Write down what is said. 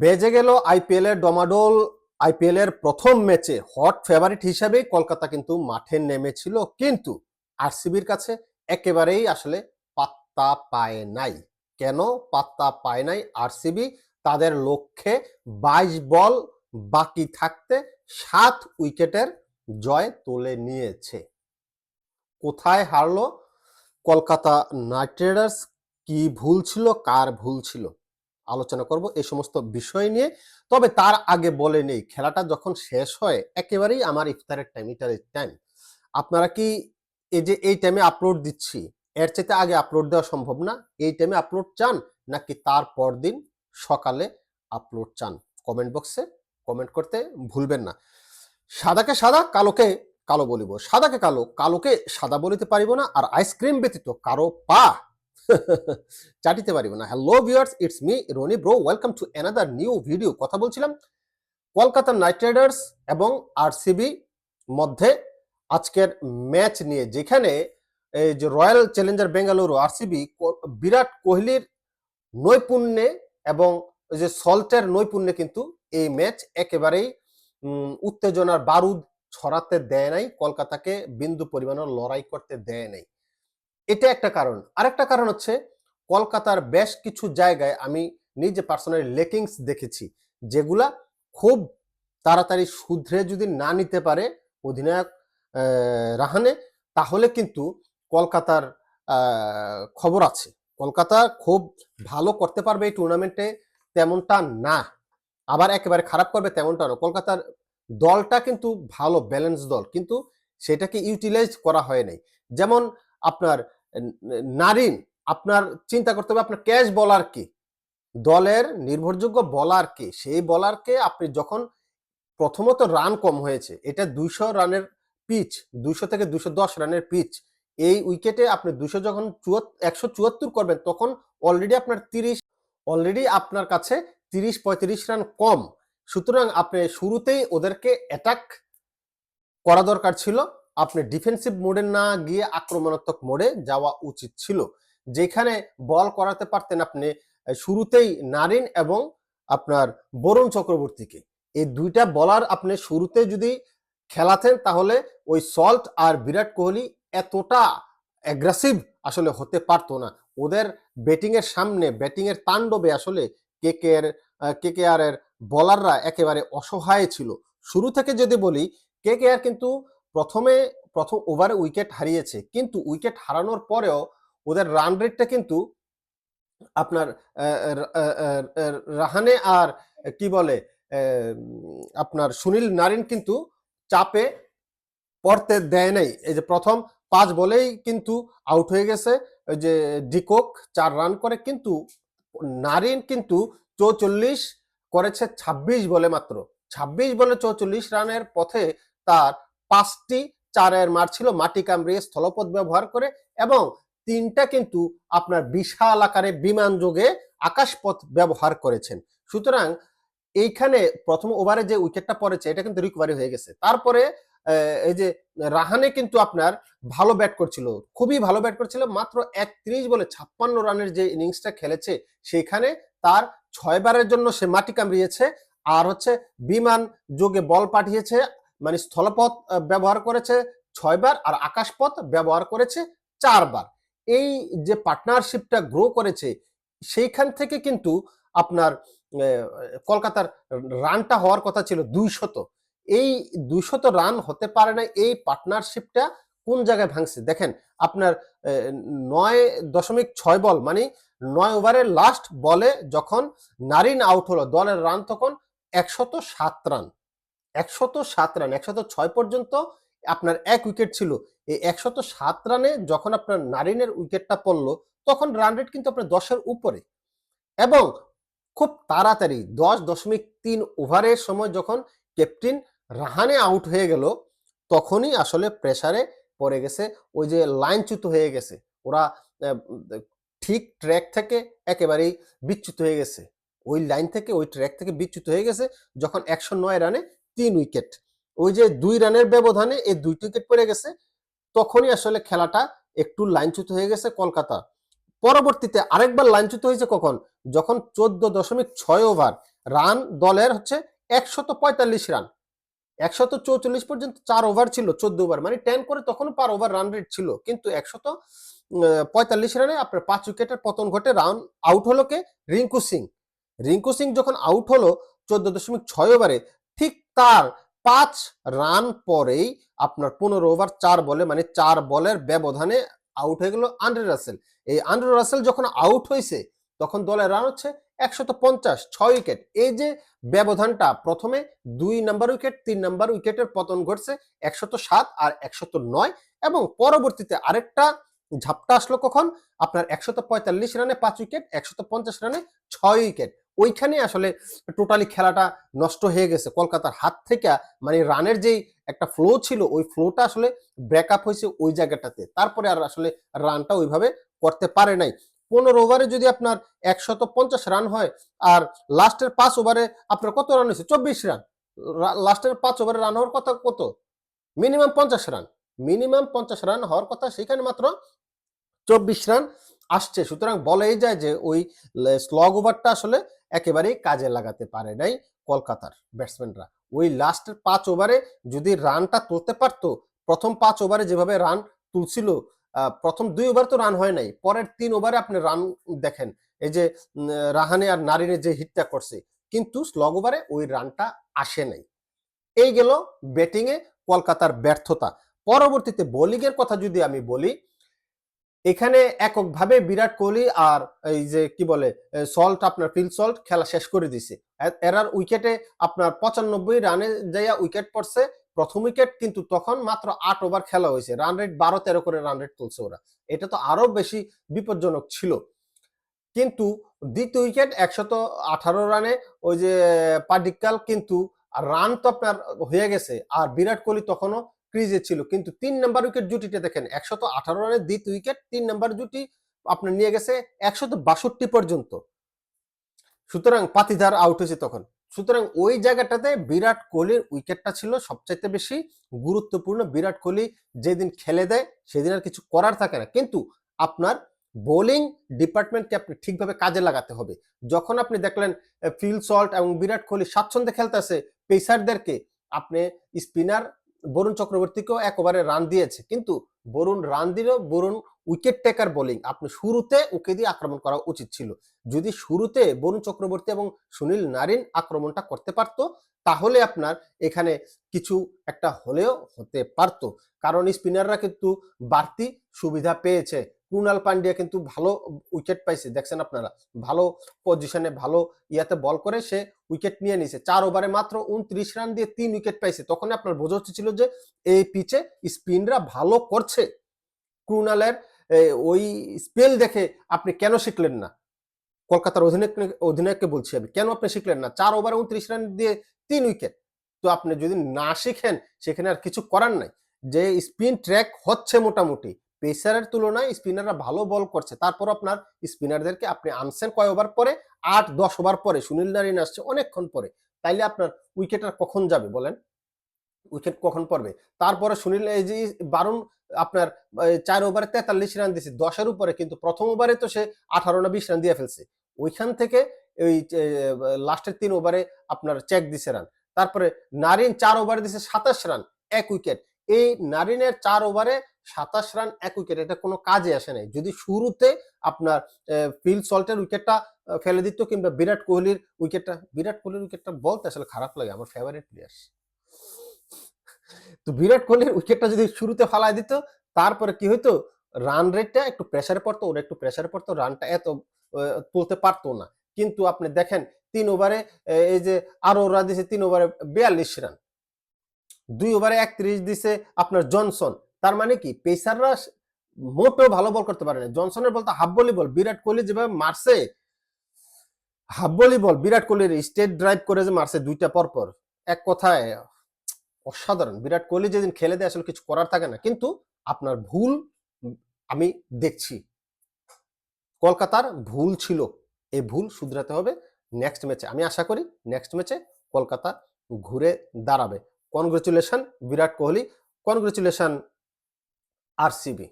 বেজে গেল আইপিএল এর ডমাডোল। আইপিএল এর প্রথম ম্যাচে হট ফেভারিট হিসাবে কলকাতা কিন্তু মাঠে নেমেছিল, কিন্তু আরসিবির কাছে একেবারেই আসলে পাত্তা পায় নাই। কেন পাত্তা পায় নাই? আরসিবি তাদের লক্ষ্যে বাইশ বল বাকি থাকতে সাত উইকেটের জয় তুলে নিয়েছে। কোথায় হারলো কলকাতা নাইট রাইডার্স? কি ভুল ছিল? কার ভুল ছিল? আলোচনা করব এই সমস্ত বিষয় নিয়ে। তবে তার আগে বলে নেই, খেলাটা যখন শেষ হয়, একেবারেই আমার ইফতারের টাইম এটার টাইম আপনারা কি এই যে এই টাইমে আপলোড দিচ্ছি, এর চাইতে আগে আপলোড দেওয়া সম্ভব না? এই টাইমে আপলোড চান, নাকি তার দিন সকালে আপলোড চান? কমেন্ট বক্সে কমেন্ট করতে ভুলবেন না। সাদাকে সাদা, কালোকে কালো বলিব। সাদাকে কালো, কালোকে সাদা বলিতে পারিব না, আর আইসক্রিম ব্যতীত কারও পা চাটিতে পারিব না। Hello viewers it's me Roni bro welcome to another new video কথা বলছিলাম কলকাতা নাইট রাইডার্স এবং আরসিবি মধ্যে আজকের ম্যাচ নিয়ে, যেখানে এই যে royal challenger Bengaluru RCB Virat কোহলির নৈপুণ্যে এবং ওই যে সল্টের নৈপুণ্যে কিন্তু এই ম্যাচ একেবারেই উত্তেজনার বারুদ ছড়াতে দেয় নাই, কলকাতাকে বিন্দু পরিমাণের লড়াই করতে দেয় নাই। এটা একটা কারণ। আরেকটা কারণ হচ্ছে কলকাতার বেশ কিছু জায়গায় আমি নিজে পার্সোনালি লেকিংস দেখেছি, যেগুলা খুব তাড়াতাড়ি শুধরে যদি না নিতে পারে অধিনায়ক রাহানে, তাহলে কিন্তু কলকাতার খবর আছে। কলকাতা খুব ভালো করতে পারবে এই টুর্নামেন্টে তেমনটা না। আবার একেবারে খারাপ করবে তেমনটা না। কলকাতার দলটা কিন্তু ভালো ব্যালেন্স দল। কিন্তু সেটাকে ইউটিলাইজ করা হয় নাই। যেমন আপনার নারিন, আপনার চিন্তা করতে হবে আপনার ক্যাচ বলার কি? দলের নির্ভরযোগ্য বলার কে? সেই বলারকে আপনি যখন প্রথমত রান কম হয়েছে, এটা দুইশো রানের পিচ দুইশো থেকে দুইশো দশ রানের পিচ এই উইকেটে আপনি দুশো যখন একশো চুয়াত্তর করবেন, তখন অলরেডি আপনার তিরিশ অলরেডি আপনার কাছে তিরিশ, পঁয়ত্রিশ রান কম। সুতরাং আপনি শুরুতেই ওদেরকে অ্যাটাক করা দরকার ছিল। আপনি ডিফেন্সিভ মোডে না গিয়ে আক্রমণাত্মক মোডে যাওয়া উচিত ছিল। যেখানে বল করাতে পারতেন আপনি শুরুতেই নারিন এবং আপনার বরুণ চক্রবর্তীকে। এই দুইটা বলার আপনি শুরুতে যদি খেলাতেন তাহলে ওই সল্ট আর বিরাট কোহলি এতটা অ্যাগ্রেসিভ আসলে হতে পারতো না। ওদের ব্যাটিং এর সামনে ব্যাটিং এর তাণ্ডবে আসলে কে কে এর কে কে আর এর বলাররা একেবারে অসহায় ছিল। শুরু থেকে যদি বলি কে কে আর কিন্তু প্রথমে প্রথম ওভারে উইকেট হারিয়েছে, কিন্তু উইকেট হারানোর পরেও ওদের রান রেটটা কিন্তু আপনার রাহানে আর কি বলে আপনার সুনীল নারিন কিন্তু চাপে পড়তে দেয় নাই। এই যে প্রথম পাঁচ বলেই কিন্তু আউট হয়ে গেছে। যে ডিকক চার রান করে, কিন্তু নারিন কিন্তু চৌচল্লিশ করেছে ২৬ বলে মাত্র। ২৬ বলে চৌচল্লিশ রানের পথে তার পাঁচটি চারের মার ছিল মাটি কামড়িয়ে স্থলপথ ব্যবহার করে এবং তিনটা কিন্তু আপনার বিশাল আকারে বিমান যোগে আকাশপথ ব্যবহার করেছেন। সুতরাং এইখানে প্রথম ওভারে যে উইকেটটা পড়েছে, এটা কিন্তু রিকভারি হয়ে গেছে। তারপরে এই যে রাহানে কিন্তু আপনার ভালো ব্যাট করছিল, খুবই ভালো ব্যাট করছিল, মাত্র একত্রিশ বলে ছাপ্পান্ন রানের যে ইনিংসটা খেলেছে সেখানে তার ছয়বারের জন্য সে মাটি কামড়িয়েছে আর হচ্ছে বিমান যোগে বল পাঠিয়েছে মানে স্থলপথ ব্যবহার করেছে ছয়বার আর আকাশপথ ব্যবহার করেছে চারবার। এই যে পার্টনারশিপটা গ্রো করেছে, সেইখান থেকে কিন্তু আপনার কলকাতার রানটা হওয়ার কথা ছিল দুইশত। এই দুইশত রান হতে পারে না এই পার্টনারশিপটা কোন জায়গায় ভাঙছে? দেখেন, আপনার নয় দশমিক ছয় বল মানে নয় ওভারের লাস্ট বলে যখন নারিন আউট হলো, দলের রান তখন একশত সাত রান। একশত সাত রান, একশত ছয় পর্যন্ত আপনার এক উইকেট ছিল। এই একশত সাত রানে যখন আপনার নারিনের উইকেটটা পড়ল, তখন রান রেট কিন্তু আপনার দশের উপরে। এবং খুব তাড়াতাড়ি দশ দশমিক তিন ওভারের সময় যখন ক্যাপ্টেন রাহানে আউট হয়ে গেল, তখনই আসলে প্রেসারে পড়ে গেছে, ওই যে লাইনচ্যুত হয়ে গেছে। ওরা ঠিক ট্র্যাক থেকে একেবারেই বিচ্যুত হয়ে গেছে। ওই লাইন থেকে, ওই ট্র্যাক থেকে বিচ্যুত হয়ে গেছে, যখন একশো নয় রানে তিন উইকেট। ওই যে দুই রানের ব্যবধানে এই দুই উইকেট পড়ে গেছে, তখনই আসলে খেলাটা একটু লাইনচ্যুত হয়ে গেছে কলকাতা। পরবর্তীতে আরেকবার লাইনচ্যুত হয়েছে কখন? যখন চোদ্দ দশমিক ছয় ওভার রান দলের হচ্ছে একশত পঁয়তাল্লিশ রান। একশত চৌচল্লিশ পর্যন্ত চার ওভার ছিল চোদ্দ ওভার মানে টেন করে তখন পার ওভার রান রেট ছিল। কিন্তু একশত পঁয়তাল্লিশ রানে আপনার পাঁচ উইকেটের পতন ঘটে, রান আউট হলো কে? রিঙ্কু সিং। রিঙ্কু সিং যখন আউট হলো চোদ্দ দশমিক ছয় ওভারে ঠিক তার পাঁচ রান পরেই আপনার পনেরো ওভার চার বলে মানে চার বলের ব্যবধানে আউট হয়ে গেল আন্ড্রে রাসেল। এই আন্ড্রে রাসেল যখন আউট হয়েছে তখন দলের রান হচ্ছে একশত পঞ্চাশ, ছয় উইকেট। এই যে ব্যবধানটা, প্রথমে দুই নাম্বার উইকেট তিন নাম্বার উইকেটের পতন ঘটছে একশত সাত আর একশত নয় এবং পরবর্তীতে আরেকটা ঝাপটা আসলো কখন? আপনার একশত পঁয়তাল্লিশ রানে পাঁচ উইকেট, একশত পঞ্চাশ রানে ছয় উইকেট। ওইখানে আসলে টোটালি খেলাটা নষ্ট হয়ে গেছে। কলকাতার হাত থেকে মানে রানের যেই একটা ফ্লো ছিল, ওই ফ্লোটা আসলে ব্রেক আপ হয়েছে ওই জায়গাটাতে। তারপরে আর আসলে রানটা ওইভাবে করতে পারে নাই। পনেরো ওভারে যদি আপনার একশত পঞ্চাশ রান হয়, আর লাস্টের পাঁচ ওভারে আপনার কত রান হয়েছে? চব্বিশ রান লাস্টের পাঁচ ওভারে রান হওয়ার কথা কত? মিনিমাম পঞ্চাশ রান মিনিমাম পঞ্চাশ রান হওয়ার কথা সেখানে মাত্র চব্বিশ রান আসছে। সুতরাং বলাই যায় যে ওই স্লগ ওভারটা আসলে একেবারেই কাজে লাগাতে পারে নাই কলকাতার ব্যাটসম্যানরা ওই লাস্টের পাঁচ ওভারে যদি রানটা তুলতে পারতো, প্রথম পাঁচ ওভারে যেভাবে রান তুলছিল প্রথম দুই ওভার তো রান হয় নাই, পরের তিন ওভারে আপনি রান দেখেন, এই যে রাহানে আর নারিনে যে হিটটা করছে, কিন্তু স্লগ ওভারে ওই রানটা আসে নাই। এই গেল ব্যাটিংয়ে কলকাতার ব্যর্থতা। পরবর্তীতে বোলিংয়ের কথা যদি আমি বলি এখানে এককভাবে বিরাট কোহলি আর এই যে কি বলে সল্ট আপনার ফিল সল্ট খেলা শেষ করে দিছে। এরার উইকেটে আপনার পঁচানব্বই রানে যাইয়া উইকেট পড়ছে। প্রথম উইকেট কিন্তু তখন মাত্র আট ওভার খেলা হয়েছে। রান রেট বারো, তেরো করে রান রেট তুলছে ওরা। এটা তো আরও বেশি বিপজ্জনক ছিল। কিন্তু দ্বিতীয় উইকেট একশত আঠারো রানে ওই যে পাডিক্কাল কিন্তু রান তো আপনার হয়ে গেছে। আর বিরাট কোহলি তখনও ক্রিজে ছিল। কিন্তু তিন নাম্বার উইকেট জুটিতে দেখেন, একশত আঠারো রানের দ্বিতীয় উইকেট তিন নাম্বার জুটি আপনার নিয়ে গেছে একশত বাষট্টি পর্যন্ত। সুতরাং পাতিধার আউট হয়েছে তখন। সুতরাং ওই জায়গাটাতে বিরাট কোহলির উইকেটটা ছিল সবচাইতে বেশি গুরুত্বপূর্ণ। বিরাট কোহলি যেদিন খেলে দেয়, সেদিন আর কিছু করার থাকে না। কিন্তু আপনার বোলিং ডিপার্টমেন্টকে আপনি ঠিকভাবে কাজে লাগাতে হবে। যখন আপনি দেখলেন ফিল সল্ট এবং বিরাট কোহলি স্বাচ্ছন্দ্যে খেলতেছে পেসারদেরকে আপনি স্পিনার বরুণ চক্রবর্তীকেও একবারে রান দিয়েছে। কিন্তু বরুণ রান দিলেও বরুণ উইকেট টেকার বোলিং আপনি শুরুতে ওকে দিয়ে আক্রমণ করা উচিত ছিল। যদি শুরুতে বরুণ চক্রবর্তী এবং সুনীল নারিন আক্রমণটা করতে পারতো তাহলে আপনার এখানে কিছু একটা হলেও হতে পারতো। কারণ স্পিনাররা কিন্তু বাড়তি সুবিধা পেয়েছে। কুনাল পান্ডিয়া কিন্তু ভালো উইকেট পাইছে দেখছেন আপনারা? ভালো পজিশনে ভালো ইয়াতে বল করে সে উইকেট নিয়ে নিছে। চার ওভারে মাত্র উনত্রিশ রান দিয়ে তিন উইকেট পাইছে। তখন আপনার বোঝা হচ্ছে ছিল যে এই পিচে স্পিনরা ভালো করছে। ক্রুনালের এ, ওই স্পেল দেখে আপনি কেন শিখলেন না? কলকাতার অধিনায়ক অধিনায়ককে বলছি আমি, কেন আপনি শিখলেন না? চার ওভারে উনত্রিশ রান দিয়ে তিন উইকেট তো আপনি যদি না শিখেন, সেখানে আর কিছু করার নাই। যে স্পিন ট্র্যাক হচ্ছে মোটামুটি পেসারের তুলনায় স্পিনাররা ভালো বল করছে। তারপর আপনার স্পিনারদেরকে আপনি আনছেন কয় ওভার পরে? আট, দশ ওভার পরে। সুনীল নারিন আসছে অনেকক্ষণ পরে। তাইলে আপনার উইকেট আর কখন যাবে বলেন? উইকেট কখন পড়বে? তারপরে সুনীল, এই যে বারুণ, আপনার চার ওভারে তেতাল্লিশ রান দিয়েছে দশের উপরে, কিন্তু প্রথম ওভারে তো সে আঠারো না বিশ রান দিয়ে ফেলছে। ওইখান থেকে ওই লাস্টের তিন ওভারে আপনার চেক দিছে রান তারপরে নারিন চার ওভারে দিছে সাতাশ রান, এক উইকেট। এই নারিনের চার ওভারে সাতাশ রান, এক উইকেট, এটা কোনো কাজে আসে নাই। যদি শুরুতে আপনার ফিল সল্টের উইকেটটা, ফেলে দিত কিংবা বিরাট কোহলির উইকেটটা, বিরাট কোহলির উইকেটটা বলতে আসলে খারাপ লাগে, আমার ফেভারিট প্লেয়ার তো বিরাট কোহলির উইকেটটা যদি শুরুতে ফালাই দিত, তারপরে কি হইতো? রান রেটটা একটু প্রেসারে পড়তো, ওরা একটু প্রেসারে পড়তো রানটা এত তুলতে পারতো না। কিন্তু আপনি দেখেন, তিন ওভারে এই যে আরও ওরা দিছে, তিন ওভারে বিয়াল্লিশ রান দুই ওভারে একত্রিশ দিছে আপনার জনসন। তার মানে কি? পেসাররা মোটেও ভালো বল করতে পারে না। জনসনের বলতে হাফ বলি বল বিরাট কোহলি যেভাবে মারছে হাফ বলি বল বিরাট কোহলির স্টেট ড্রাইভ করে যে মারছে দুইটা পরপর। এক কথায় অসাধারণ। বিরাট কোহলি যেদিন খেলে দেয় আসলে কিছু করার থাকে না। কিন্তু আপনার ভুল আমি দেখছি। কলকাতার ভুল ছিল। এই ভুল শুধরাতে হবে নেক্সট ম্যাচে আমি আশা করি নেক্সট ম্যাচে কলকাতা ঘুরে দাঁড়াবে। Congratulation Virat Kohli congratulation RCB